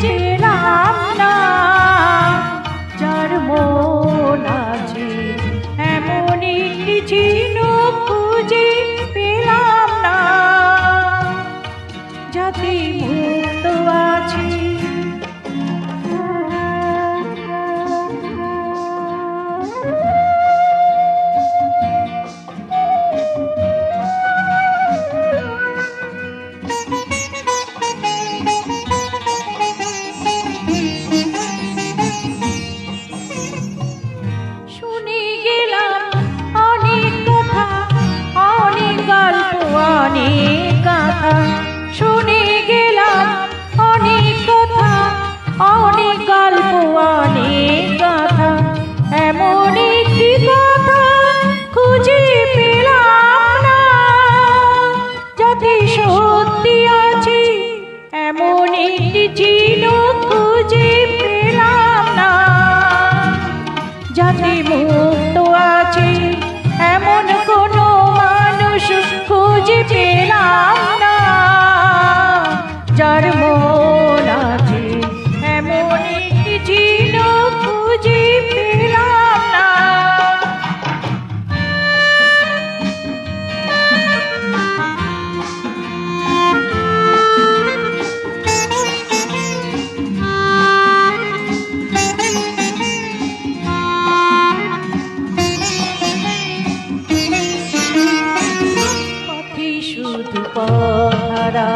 Thank you.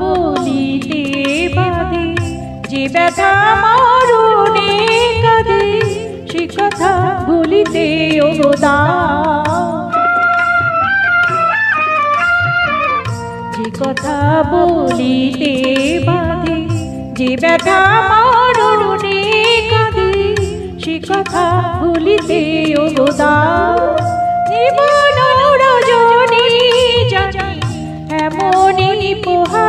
বলিতে বাদে যে ব্যথা মরণে কাঁদে, সে কথা বলিতে অবদা যে কথা বলিতে বাদে যে ব্যথা মরণে কাঁদে, সে কথা বলিতে অবদা জীবন রজনী জানি, এমনই পোহা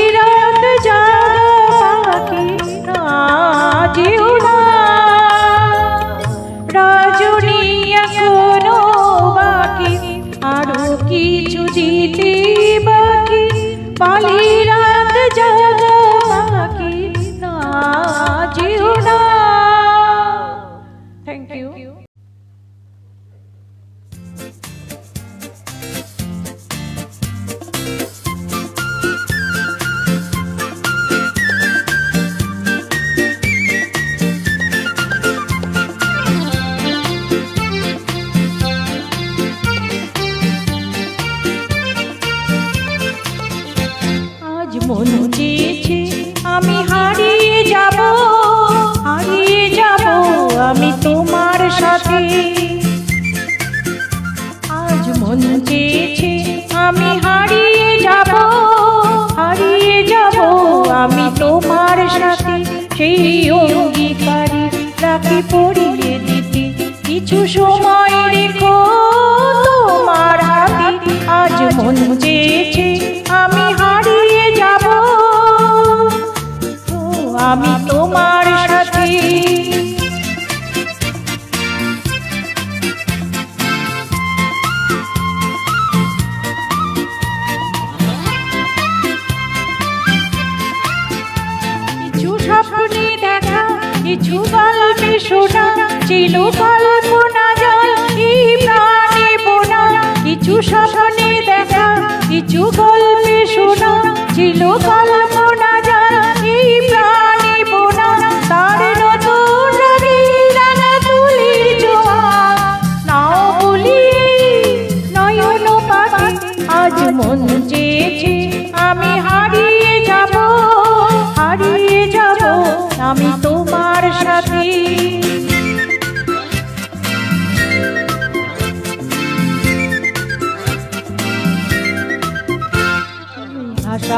বুঝেছি আমি হারিয়ে যাব। আমি তোমার সাথে। কিছু গল্পে শোনা, ছিল কল্পনা জল কি প্রাণে বোনা। কিছু স্বপ্নে কিছু গল্পে শোনা ছিল কালা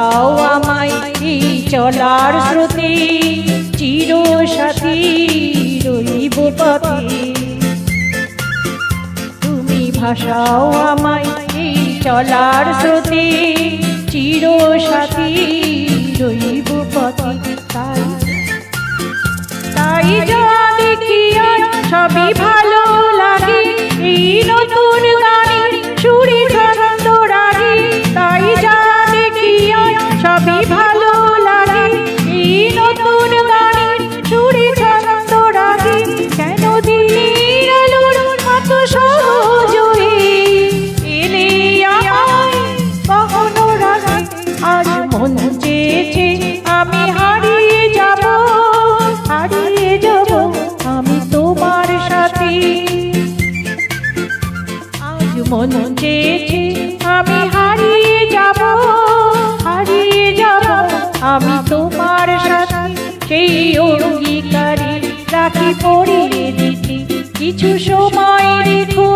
দাও আমায় চলার শ্রুতি চির সাথী রইব পথে। তুমি ভাষাও আমায় চলার শ্রুতি পড়ে রীতি কিছু সময় রেখো।